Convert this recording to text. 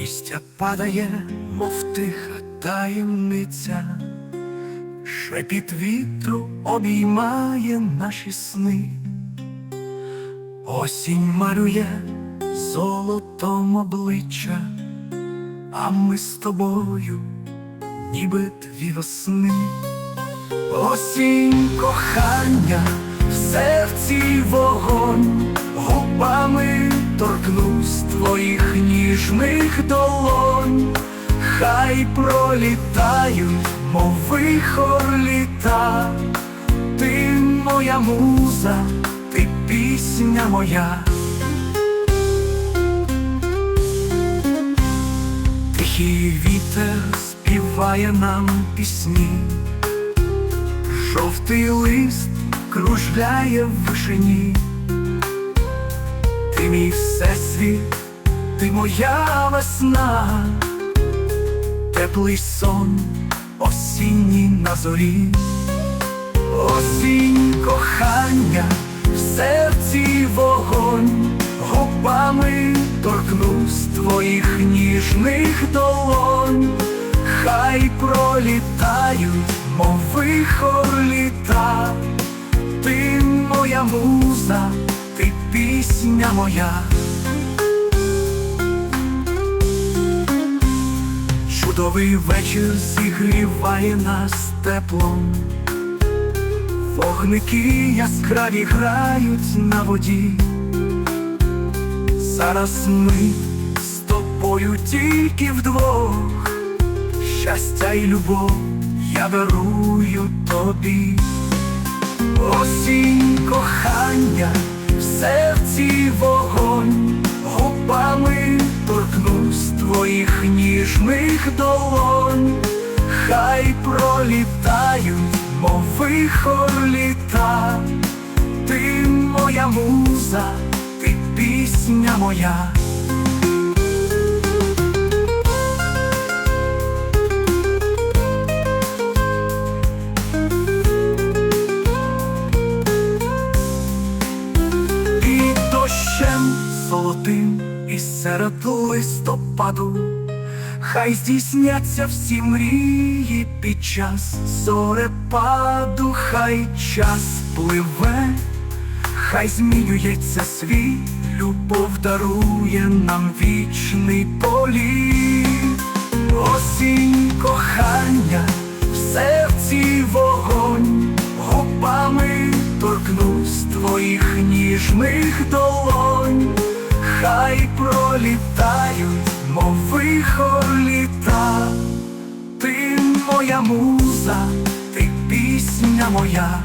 Листя падає, мов тиха таємниця, шепіт вітру обіймає наші сни, осінь малює золотом обличчя, а ми з тобою, ніби дві весни. Осінь кохання, в серці вогонь, губами торкнусь твоїх ніжних долонь, хай пролітають, мов вихор літа, ти моя муза, ти пісня моя. Тихий вітер співає нам пісні. Жовтий лист кружляє в вишині, ти мій всесвіт, ти моя весна, теплий сон, осінній на зорі, осінь кохання, в серці вогонь, губами торкнусь твоїх ніжних долонь, хай пролітають, мов вихор літа, ти моя муза, ти пісня моя. Чудовий вечір зігріває нас теплом, вогники яскраві грають на воді. Зараз ми з тобою тільки вдвох, щастя й любов я дарую тобі. Осінь кохання, ніжних долонь, хай пролітають, мов вихор літа, ти моя муза, ти пісня моя. Золотим, і серед листопаду, хай здійсняться всі мрії під час. Зорепаду, хай час пливе, хай змінюється світ, любов дарує нам вічний політ, осінь кохання, в серці вогонь, губами торкнусь твоїх ніжних долонь, хай пролітають, мов вихор літа, ти моя муза, ти пісня моя.